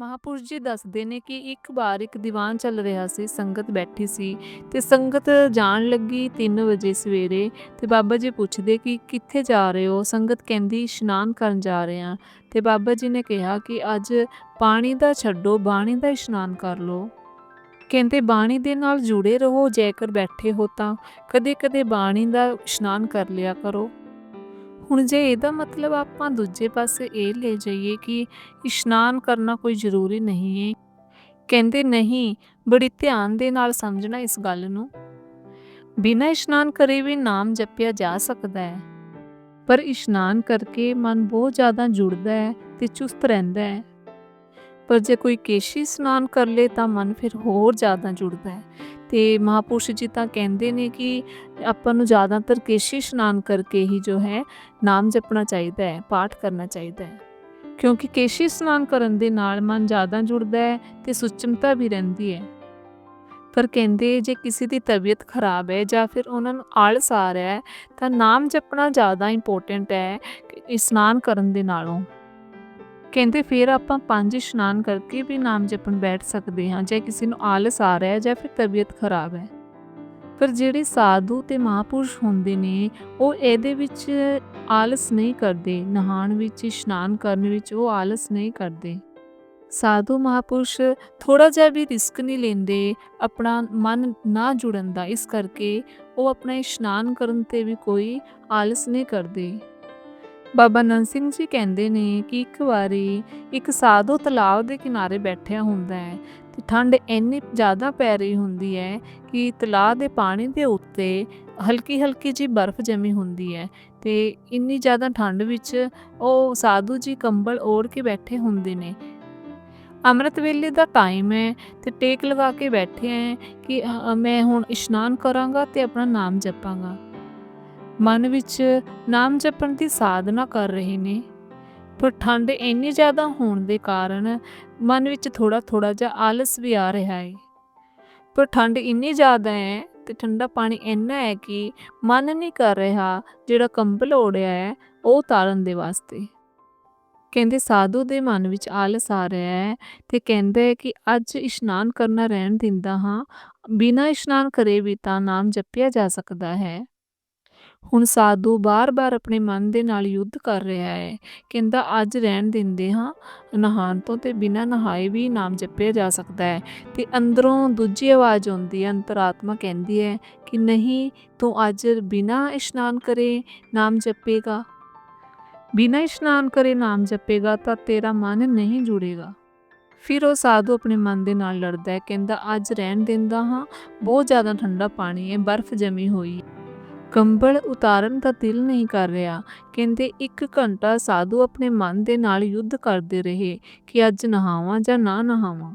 ਮਹਾਪੁਰਸ਼ ਜੀ ਦੱਸਦੇ ਨੇ ਕਿ ਇੱਕ ਵਾਰ ਇੱਕ ਦੀਵਾਨ ਚੱਲ ਰਿਹਾ ਸੀ, ਸੰਗਤ ਬੈਠੀ ਸੀ ਤੇ ਸੰਗਤ ਜਾਣ ਲੱਗੀ 3 ਵਜੇ ਸਵੇਰੇ ਤੇ ਬਾਬਾ ਜੀ ਪੁੱਛਦੇ ਕਿ ਕਿੱਥੇ ਜਾ ਰਹੇ ਹੋ? ਸੰਗਤ ਕਹਿੰਦੀ ਇਸ਼ਨਾਨ ਕਰਨ ਜਾ ਰਹੇ ਹਾਂ। ਤੇ ਬਾਬਾ ਜੀ ਨੇ ਕਿਹਾ ਕਿ ਅੱਜ ਪਾਣੀ ਦਾ ਛੱਡੋ, ਬਾਣੀ ਦਾ ਇਸ਼ਨਾਨ ਕਰ ਲਓ। ਕਹਿੰਦੇ ਬਾਣੀ ਦੇ ਨਾਲ ਜੁੜੇ ਰਹੋ, ਜੇਕਰ ਬੈਠੇ ਹੋ ਤਾਂ ਕਦੇ-ਕਦੇ ਬਾਣੀ ਦਾ ਇਸ਼ਨਾਨ ਕਰ ਲਿਆ ਕਰੋ। ਹੁਣ ਜੇ ਇਹਦਾ ਮਤਲਬ ਆਪਾਂ ਦੂਜੇ ਪਾਸੇ ਇਹ ਲੈ ਜਾਈਏ ਕਿ ਇਸ਼ਨਾਨ ਕਰਨਾ ਕੋਈ ਜ਼ਰੂਰੀ ਨਹੀਂ ਹੈ ਕਹਿੰਦੇ ਨਹੀਂ, ਬੜੀ ਧਿਆਨ ਦੇ ਨਾਲ ਸਮਝਣਾ ਇਸ ਗੱਲ ਨੂੰ। ਬਿਨਾਂ ਇਸ਼ਨਾਨ ਕਰੇ ਵੀ ਨਾਮ ਜਪਿਆ ਜਾ ਸਕਦਾ ਹੈ। ਪਰ ਇਸ਼ਨਾਨ ਕਰਕੇ ਮਨ ਬਹੁਤ ਜ਼ਿਆਦਾ ਜੁੜਦਾ ਹੈ ਤੇ ਚੁਸਤ ਰਹਿੰਦਾ ਹੈ। ਪਰ ਜੇ ਕੋਈ ਕੇਸ਼ੀ ਇਸ਼ਨਾਨ ਕਰ ਲੇ ਤਾਂ ਮਨ ਫਿਰ ਹੋਰ ਜ਼ਿਆਦਾ ਜੁੜਦਾ ਹੈ। ਤੇ ਮਹਾਪੁਰਸ਼ ਜੀ ਤਾਂ ਕਹਿੰਦੇ ਨੇ ਕਿ ਆਪਾਂ ਨੂੰ ਜ਼ਿਆਦਾਤਰ ਕੇਸ਼ੀ ਇਸ਼ਨਾਨ ਕਰਕੇ ਹੀ ਜੋ ਹੈ ਨਾਮ ਜਪਣਾ ਚਾਹੀਦਾ ਹੈ, ਪਾਠ ਕਰਨਾ ਚਾਹੀਦਾ ਹੈ। ਕਿਉਂਕਿ ਕੇਸ਼ੀ ਇਸ਼ਨਾਨ ਕਰਨ ਦੇ ਨਾਲ ਮਨ ਜ਼ਿਆਦਾ ਜੁੜਦਾ ਹੈ ਤੇ ਸੁਚਮਤਾ ਵੀ ਰਹਿੰਦੀ ਹੈ। ਪਰ ਕਹਿੰਦੇ ਜੇ ਕਿਸੇ ਦੀ ਤਬੀਅਤ ਖਰਾਬ ਹੈ ਜਾਂ ਫਿਰ ਉਹਨਾਂ ਨੂੰ ਆਲਸ ਆ ਰਿਹਾ ਹੈ ਤਾਂ ਨਾਮ ਜਪਣਾ ਜ਼ਿਆਦਾ ਇੰਪੋਰਟੈਂਟ ਹੈ ਇਸ਼ਨਾਨ ਕਰਨ ਦੇ ਨਾਲੋਂ। ਕਹਿੰਦੇ ਫਿਰ ਆਪਾਂ ਪੰਜ ਇਸ਼ਨਾਨ ਕਰਕੇ ਵੀ ਨਾਮ ਜਪਣ ਬੈਠ ਸਕਦੇ ਹਾਂ, ਜੇ ਕਿਸੇ ਨੂੰ ਆਲਸ ਆ ਰਿਹਾ ਹੈ, ਜਾਂ ਫਿਰ ਤਬੀਅਤ ਖਰਾਬ ਹੈ। ਪਰ ਜਿਹੜੇ ਸਾਧੂ ਤੇ ਮਹਾਪੁਰਸ਼ ਹੁੰਦੇ ਨੇ, ਉਹ ਇਹਦੇ ਵਿੱਚ ਆਲਸ ਨਹੀਂ ਕਰਦੇ। ਨਹਾਣ ਵਿੱਚ, ਇਸ਼ਨਾਨ ਕਰਨ ਵਿੱਚ ਉਹ ਆਲਸ ਨਹੀਂ ਕਰਦੇ। ਸਾਧੂ ਮਹਾਪੁਰਸ਼ ਥੋੜਾ ਜਿਹਾ ਵੀ ਰਿਸਕ ਨਹੀਂ ਲੈਂਦੇ, ਆਪਣਾ ਮਨ ਨਾ ਜੁੜਨ ਦਾ। ਇਸ ਕਰਕੇ ਉਹ ਆਪਣਾ ਇਸ਼ਨਾਨ ਕਰਨ ਤੇ ਵੀ ਕੋਈ ਆਲਸ ਨਹੀਂ ਕਰਦੇ। ਬਾਬਾ ਨੰਦ ਸਿੰਘ ਜੀ ਕਹਿੰਦੇ ਨੇ ਕਿ ਇੱਕ ਵਾਰੀ ਇੱਕ ਸਾਧੂ ਤਲਾਬ ਦੇ ਕਿਨਾਰੇ ਬੈਠਿਆ ਹੁੰਦਾ ਹੈ ਤੇ ਠੰਡ ਇੰਨੀ ਜ਼ਿਆਦਾ ਪੈ ਰਹੀ ਹੁੰਦੀ ਹੈ ਕਿ ਤਲਾਬ ਦੇ ਪਾਣੀ ਦੇ ਉੱਤੇ ਹਲਕੀ ਹਲਕੀ ਜੀ ਬਰਫ਼ ਜਮੀ ਹੁੰਦੀ ਹੈ ਤੇ ਇੰਨੀ ਜ਼ਿਆਦਾ ਠੰਡ ਵਿੱਚ ਉਹ ਸਾਧੂ ਜੀ ਕੰਬਲ ਓੜ ਕੇ ਬੈਠੇ ਹੁੰਦੇ ਨੇ। ਅੰਮ੍ਰਿਤ ਵੇਲੇ ਦਾ ਟਾਈਮ ਹੈ ਤੇ ਟੇਕ ਲਗਾ ਕੇ ਬੈਠੇ ਹੈ ਕਿ ਮੈਂ ਹੁਣ ਇਸ਼ਨਾਨ ਕਰਾਂਗਾ ਤੇ ਆਪਣਾ ਨਾਮ ਜਪਾਂਗਾ। ਮਨ ਵਿੱਚ ਨਾਮ ਜਪਣ ਦੀ ਸਾਧਨਾ ਕਰ ਰਹੇ ਨੇ। ਪਰ ਠੰਡ ਇੰਨੀ ਜ਼ਿਆਦਾ ਹੋਣ ਦੇ ਕਾਰਨ ਮਨ ਵਿੱਚ ਥੋੜਾ ਥੋੜਾ ਜਿਹਾ ਆਲਸ ਵੀ ਆ ਰਿਹਾ ਹੈ ਪਰ ਠੰਡ ਇੰਨੀ ਜ਼ਿਆਦਾ ਹੈ ਤੇ ਠੰਡਾ ਪਾਣੀ ਇੰਨਾ ਹੈ ਕਿ ਮਨ ਨਹੀਂ ਕਰ ਰਿਹਾ ਜਿਹੜਾ ਕੰਬਲ ਓੜਿਆ ਹੈ ਉਹ ਉਤਾਰਨ ਦੇ ਵਾਸਤੇ। ਕਹਿੰਦੇ ਸਾਧੂ ਦੇ ਮਨ ਵਿੱਚ ਆਲਸ ਆ ਰਿਹਾ ਹੈ ਤੇ ਕਹਿੰਦੇ ਕਿ ਅੱਜ ਇਸ਼ਨਾਨ ਕਰਨਾ ਰਹਿਣ ਦਿੰਦਾ ਹਾਂ। ਬਿਨਾਂ ਇਸ਼ਨਾਨ ਕਰੇ ਵੀ ਤਾਂ ਨਾਮ ਜਪਿਆ ਜਾ ਸਕਦਾ ਹੈ। ਹੁਣ ਸਾਧੂ ਬਾਰ-ਬਾਰ ਆਪਣੇ ਮਨ ਦੇ ਨਾਲ ਯੁੱਧ ਕਰ ਰਿਹਾ ਹੈ। ਕਹਿੰਦਾ, ਅੱਜ ਰਹਿਣ ਦਿੰਦੇ ਹਾਂ। ਨਹਾਣ ਤੋਂ ਤੇ ਬਿਨਾਂ ਨਹਾਏ ਵੀ ਨਾਮ ਜਪਿਆ ਜਾ ਸਕਦਾ ਹੈ। ਤੇ ਅੰਦਰੋਂ ਦੂਜੀ ਆਵਾਜ਼ ਆਉਂਦੀ ਹੈ, ਅੰਤਰਾਤਮਾ ਕਹਿੰਦੀ ਹੈ ਕਿ ਨਹੀਂ, ਤੂੰ ਅੱਜ ਬਿਨਾਂ ਇਸ਼ਨਾਨ ਕਰੇ ਨਾਮ ਜਪੇਗਾ। ਬਿਨਾਂ ਇਸ਼ਨਾਨ ਕਰੇ ਨਾਮ ਜਪੇਗਾ ਤਾਂ ਤੇਰਾ ਮਨ ਨਹੀਂ ਜੁੜੇਗਾ। ਫਿਰ ਉਹ ਸਾਧੂ ਆਪਣੇ ਮਨ ਦੇ ਨਾਲ ਲੜਦਾ ਹੈ, ਕਹਿੰਦਾ, ਅੱਜ ਰਹਿਣ ਦਿੰਦਾ ਹਾਂ। ਬਹੁਤ ਜ਼ਿਆਦਾ ਠੰਡਾ ਪਾਣੀ ਹੈ, ਬਰਫ਼ ਜਮੀ ਹੋਈ ਕੰਬਲ ਉਤਾਰਨ ਦਾ ਦਿਲ ਨਹੀਂ ਕਰ ਰਿਹਾ। ਕਹਿੰਦੇ, ਇੱਕ ਘੰਟਾ ਸਾਧੂ ਆਪਣੇ ਮਨ ਦੇ ਨਾਲ ਯੁੱਧ ਕਰਦੇ ਰਹੇ ਕਿ ਅੱਜ ਨਹਾਵਾਂ ਜਾਂ ਨਾ ਨਹਾਵਾਂ।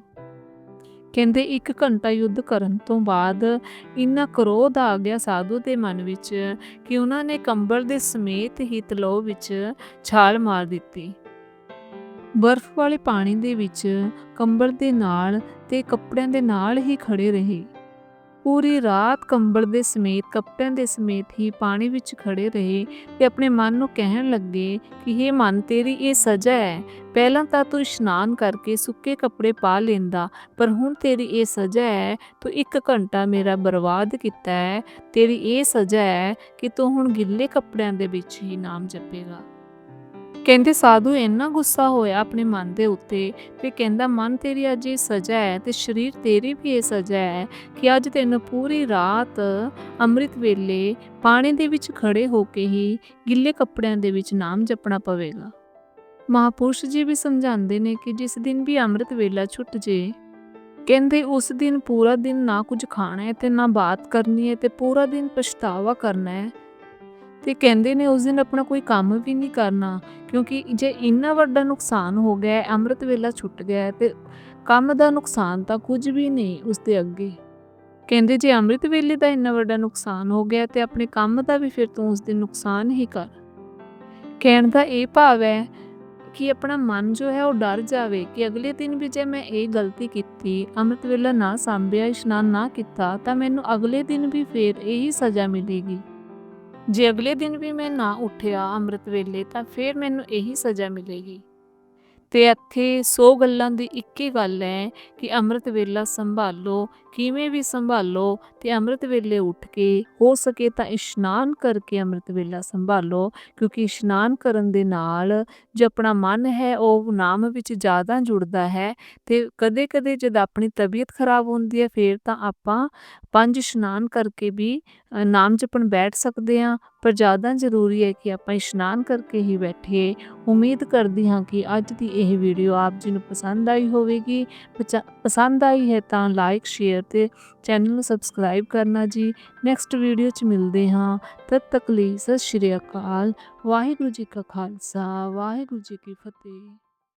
ਕਹਿੰਦੇ, ਇੱਕ ਘੰਟਾ ਯੁੱਧ ਕਰਨ ਤੋਂ ਬਾਅਦ ਇੰਨਾ ਕਰੋਧ ਆ ਗਿਆ ਸਾਧੂ ਦੇ ਮਨ ਵਿੱਚ ਕਿ ਉਹਨਾਂ ਨੇ ਕੰਬਲ ਦੇ ਸਮੇਤ ਹੀ ਤਲੋ ਵਿੱਚ ਛਾਲ ਮਾਰ ਦਿੱਤੀ। ਬਰਫ਼ ਵਾਲੇ ਪਾਣੀ ਦੇ ਵਿੱਚ ਕੰਬਲ ਦੇ ਨਾਲ ਤੇ ਕੱਪੜਿਆਂ ਦੇ ਨਾਲ ਹੀ ਖੜੇ ਰਹੇ। ਪੂਰੀ ਰਾਤ ਕੰਬਲ ਦੇ ਸਮੇਤ, ਕੱਪੜਿਆਂ ਦੇ ਸਮੇਤ ਹੀ ਪਾਣੀ ਵਿੱਚ ਖੜੇ ਰਹੇ ਤੇ ਆਪਣੇ ਮਨ ਨੂੰ ਕਹਿਣ ਲੱਗੇ ਕਿ ਇਹ ਮਨ, ਤੇਰੀ ਇਹ ਸਜ਼ਾ ਹੈ। ਪਹਿਲਾਂ ਤਾਂ ਤੂੰ ਇਸ਼ਨਾਨ ਕਰਕੇ ਸੁੱਕੇ ਕੱਪੜੇ ਪਾ ਲੈਂਦਾ, ਪਰ ਹੁਣ ਤੇਰੀ ਇਹ ਸਜ਼ਾ ਹੈ। ਤੂੰ ਇੱਕ ਘੰਟਾ ਮੇਰਾ ਬਰਬਾਦ ਕੀਤਾ ਹੈ। ਤੇਰੀ ਇਹ ਸਜ਼ਾ ਹੈ ਕਿ ਤੂੰ ਹੁਣ ਗਿੱਲੇ ਕੱਪੜਿਆਂ ਦੇ ਵਿੱਚ ਹੀ ਨਾਮ ਜਪੇਗਾ। ਕਹਿੰਦੇ, ਸਾਧੂ ਇੰਨਾ ਗੁੱਸਾ ਹੋਇਆ ਆਪਣੇ ਮਨ ਦੇ ਉੱਤੇ ਵੀ ਕਹਿੰਦਾ, ਮਨ ਤੇਰੀ ਅੱਜ ਇਹ ਸਜ਼ਾ ਹੈ ਤੇ ਸਰੀਰ ਤੇਰੀ ਵੀ ਇਹ ਸਜ਼ਾ ਹੈ ਕਿ ਅੱਜ ਤੈਨੂੰ ਪੂਰੀ ਰਾਤ ਅੰਮ੍ਰਿਤ ਵੇਲੇ ਪਾਣੀ ਦੇ ਵਿੱਚ ਖੜੇ ਹੋ ਕੇ ਹੀ ਗਿੱਲੇ ਕੱਪੜਿਆਂ ਦੇ ਵਿੱਚ ਨਾਮ ਜਪਣਾ ਪਵੇਗਾ। ਮਹਾਪੁਰਸ਼ ਜੀ ਵੀ ਸਮਝਾਉਂਦੇ ਨੇ ਕਿ ਜਿਸ ਦਿਨ ਵੀ ਅੰਮ੍ਰਿਤ ਵੇਲਾ ਛੁੱਟ ਜੇ, ਕਹਿੰਦੇ, ਉਸ ਦਿਨ ਪੂਰਾ ਦਿਨ ਨਾ ਕੁਝ ਖਾਣਾ ਹੈ ਤੇ ਨਾ ਬਾਤ ਕਰਨੀ ਹੈ ਤੇ ਪੂਰਾ ਦਿਨ ਪਛਤਾਵਾ ਕਰਨਾ ਹੈ ਤੇ ਕਹਿੰਦੇ ਨੇ ਉਸ ਦਿਨ ਆਪਣਾ ਕੋਈ ਕੰਮ ਵੀ ਨਹੀਂ ਕਰਨਾ, ਕਿਉਂਕਿ ਜੇ ਇੰਨਾ ਵੱਡਾ ਨੁਕਸਾਨ ਹੋ ਗਿਆ, ਅੰਮ੍ਰਿਤ ਵੇਲਾ ਛੁੱਟ ਗਿਆ ਹੈ ਤੇ ਕੰਮ ਦਾ ਨੁਕਸਾਨ ਤਾਂ ਕੁਝ ਵੀ ਨਹੀਂ ਉਸ ਦੇ ਅੱਗੇ। ਕਹਿੰਦੇ ਜੇ ਅੰਮ੍ਰਿਤ ਵੇਲੇ ਦਾ ਇੰਨਾ ਵੱਡਾ ਨੁਕਸਾਨ ਹੋ ਗਿਆ ਤੇ ਆਪਣੇ ਕੰਮ ਦਾ ਵੀ ਫਿਰ ਤੂੰ ਉਸ ਦਿਨ ਨੁਕਸਾਨ ਹੀ ਕਰ। ਕਹਿਣ ਦਾ ਇਹ ਭਾਵ ਹੈ ਕਿ ਆਪਣਾ ਮਨ ਜੋ ਹੈ ਉਹ ਡਰ ਜਾਵੇ ਕਿ ਅਗਲੇ ਦਿਨ ਵੀ ਜੇ ਮੈਂ ਇਹ ਗਲਤੀ ਕੀਤੀ, ਅੰਮ੍ਰਿਤ ਵੇਲਾ ਨਾ ਸੰਭਿਆ, ਇਸ਼ਨਾਨ ਨਾ ਕੀਤਾ, ਤਾਂ ਮੈਨੂੰ ਅਗਲੇ ਦਿਨ ਵੀ ਫਿਰ ਇਹੀ ਸਜ਼ਾ ਮਿਲੇਗੀ। ਜੇ ਅਗਲੇ ਦਿਨ ਵੀ ਮੈਂ ਨਾ ਉੱਠਿਆ ਅੰਮ੍ਰਿਤ ਵੇਲੇ ਤਾਂ ਫਿਰ ਮੈਨੂੰ ਇਹੀ ਸਜ਼ਾ ਮਿਲੇਗੀ। ਤੇ ਇੱਥੇ 100 ਗੱਲਾਂ ਦੀ ਇੱਕ ਹੀ ਗੱਲ ਹੈ ਕਿ ਅੰਮ੍ਰਿਤ ਵੇਲਾ ਸੰਭਾਲੋ, ਕਿਵੇਂ ਵੀ ਸੰਭਾਲੋ ਤੇ ਅੰਮ੍ਰਿਤ ਵੇਲੇ ਉੱਠ ਕੇ ਹੋ ਸਕੇ ਤਾਂ ਇਸ਼ਨਾਨ ਕਰਕੇ ਅੰਮ੍ਰਿਤ ਵੇਲਾ ਸੰਭਾਲੋ, ਕਿਉਂਕਿ ਇਸ਼ਨਾਨ ਕਰਨ ਦੇ ਨਾਲ ਜੋ ਆਪਣਾ ਮਨ ਹੈ ਉਹ ਨਾਮ ਵਿੱਚ ਜ਼ਿਆਦਾ ਜੁੜਦਾ ਹੈ ਤੇ ਕਦੇ-ਕਦੇ ਜਦ ਆਪਣੀ ਤਬੀਅਤ ਖਰਾਬ ਹੁੰਦੀ ਹੈ, ਫਿਰ ਤਾਂ ਆਪਾਂ ਪੰਜ ਇਸ਼ਨਾਨ ਕਰਕੇ ਵੀ ਨਾਮ ਜਪਣ ਬੈਠ ਸਕਦੇ ਹਾਂ ਪਰ ਜ਼ਿਆਦਾ ਜ਼ਰੂਰੀ ਹੈ ਕਿ ਆਪਾਂ ਇਸ਼ਨਾਨ ਕਰਕੇ ਹੀ ਬੈਠੀਏ ਉਮੀਦ ਕਰਦੀ ਹਾਂ ਕਿ ਅੱਜ ਦੀ ਇਹ ਵੀਡੀਓ ਆਪ ਜੀ ਨੂੰ ਪਸੰਦ ਆਈ ਹੋਵੇਗੀ। ਪਚਾ- ਪਸੰਦ ਆਈ ਹੈ ਤਾਂ ਲਾਈਕ ਸ਼ੇਅਰ ਤੇ ਚੈਨਲ ਨੂੰ ਸਬਸਕ੍ਰਾਈਬ ਕਰਨਾ ਜੀ। ਨੈਕਸਟ ਵੀਡੀਓ 'ਚ ਮਿਲਦੇ ਹਾਂ। ਤਦ ਤੱਕ ਲਈ ਸਤਿ ਸ਼੍ਰੀ ਅਕਾਲ। ਵਾਹਿਗੁਰੂ ਜੀ ਕਾ ਖਾਲਸਾ। ਵਾਹਿਗੁਰੂ ਜੀ ਕੀ ਫਤਿਹ।